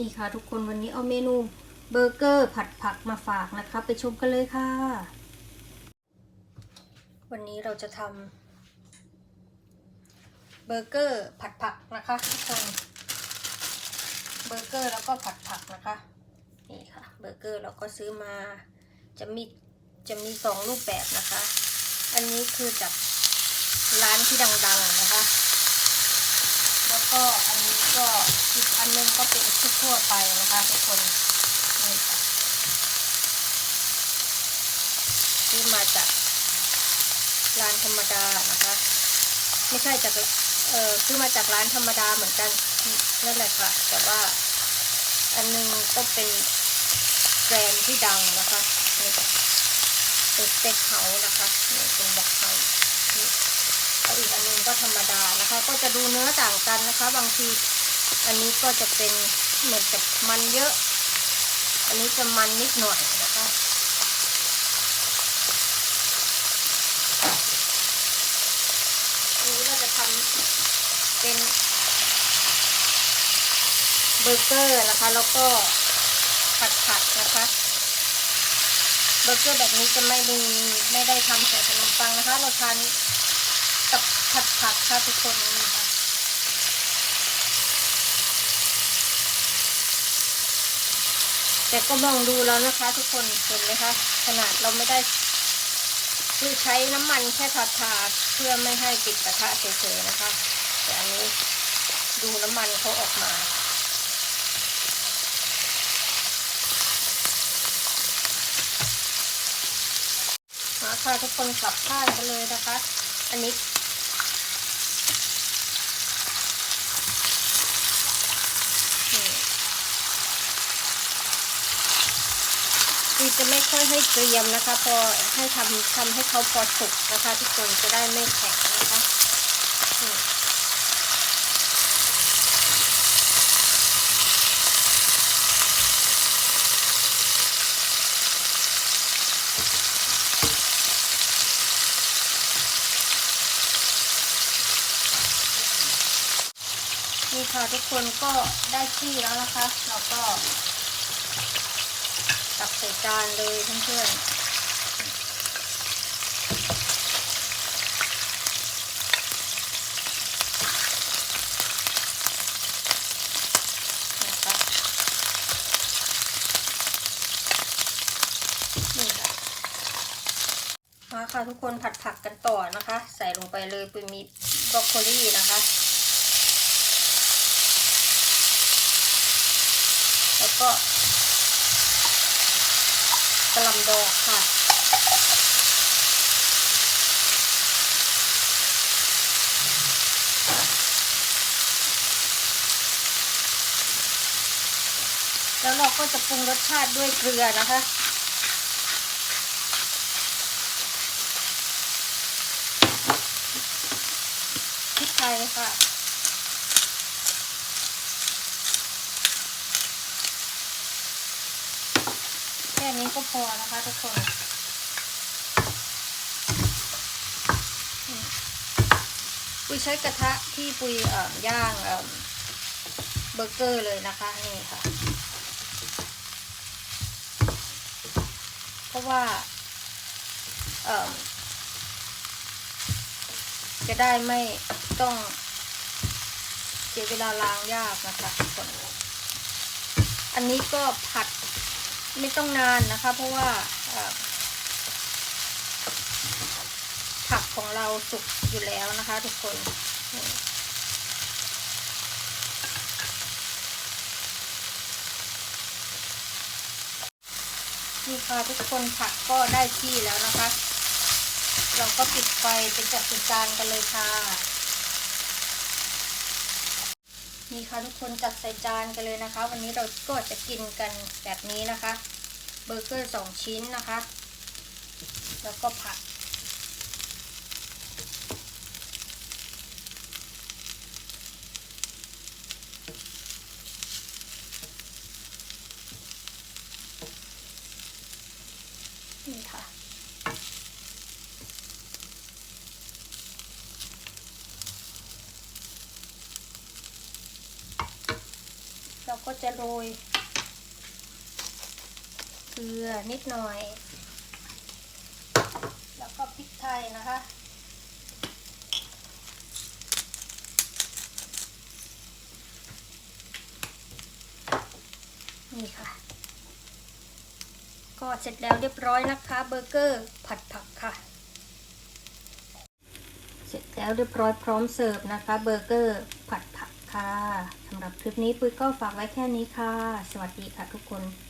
นี่ค่ะทุกคนวันนี้เอาเมนูเบอร์เกอร์ผัดผักมาฝากนะคะ ไปชมกันเลยค่ะ วันนี้เราจะทำเบอร์เกอร์ผัดผักนะคะทุกคนเบอร์เกอร์แล้วก็ผัดผักนะคะนี่ค่ะเบอร์เกอร์เราก็ซื้อมาจะมีจะมีสองรูปแบบนะคะ อันนี้คือจากร้านที่ดังๆนะคะ ก็อันนี้ก็อีกอันนึงก็เป็นชุดทั่วไปนะคะทุกคนนี่ค่ะซื้อมาจากร้านธรรมดานะคะ ไม่ใช่จากเออซื้อมาจากร้านธรรมดาเหมือนกันนั่นแหละค่ะ แต่ว่าอันนึงก็เป็นแบรนด์ที่ดังนะคะนี่เป็นสเต็กเฮาส์นะคะนี่เป็นบอกเฮาส์ อีกอันนึงก็ธรรมดานะคะ ก็จะดูเนื้อต่างกันนะคะ บางทีอันนี้ก็จะเป็นเหมือนกับมันเยอะ อันนี้จะมันนิดหน่อยนะคะอันนี้เราจะทำเป็นเบอร์เกอร์นะคะ แล้วก็ผัดผัดนะคะเบอร์เกอร์แบบนี้จะไม่มีไม่ได้ทำใส่ขนมปังนะคะ เราทาน ผัดผักค่ะทุกคนนี่ค่ะแต่ก็มองดูแล้วนะคะ ทุกคนเห็นไหมคะขนาดเราไม่ได้คือใช้น้ำมันแค่ทาทาเพื่อไม่ให้ติดกระทะเฉยๆนะคะ แต่อันนี้ดูน้ำมันเขาออกมามาค่ะทุกคนกลับข้างกันเลยนะคะ อันนี้คือ จะไม่ค่อยให้เกรียมนะคะ พอให้ทำทำให้เขาพอสุกนะคะ ทุกคนจะได้ไม่แข็งนะคะนี่นี่ค่ะทุกคนก็ได้ที่แล้วนะคะ เราก็ ตักใส่จานเลยเพื่อนๆนะคะนี่ค่ะมาค่ะทุกคนผัดผักกันต่อนะคะ ใส่ลงไปเลยเป็นมีบรอกโคลีนะคะ แล้วก็ กระหลำดอกค่ะ แล้วเราก็จะปรุงรสชาติด้วยเกลือนะคะพริกไทยค่ะ ค่นี้ก็พอนะคะทุกคนปุยใช้กระทะที่ปุยอ่อย่างเบอร์เกอร์เลยนะคะนี่ค่ะ เพราะว่าจะได้ไม่ต้องเสียเวลาล้างยากนะคะทุกคน อันนี้ก็ผัด ไม่ต้องนานนะคะ เพราะว่าผักของเราสุกอยู่แล้วนะคะ ทุกคนนี่ค่ะทุกคนผักก็ได้ที่แล้วนะคะ เราก็ปิดไฟเป็นจัดเป็นจานกันเลยค่ะ นี่ค่ะทุกคนจัดใส่จานกันเลยนะคะ วันนี้เราก็จะกินกันแบบนี้นะคะ บอร์เกอร์สองชิ้นนะคะ แล้วก็ผักนี่ค่ะแล้วก็จะโรย กลือนิดหน่อย แล้วก็พริกไทยนะคะ นี่ค่ะ ก็เสร็จแล้วเรียบร้อยนะคะเบอร์เกอร์ผัดผักค่ะ เสร็จแล้วเรียบร้อยพร้อมเสิร์ฟนะคะเบอร์เกอร์ผัดผักค่ะสำหรับคลิปนี้ปุ้ยก็ฝากไว้แค่นี้ค่ะ สวัสดีค่ะทุกคน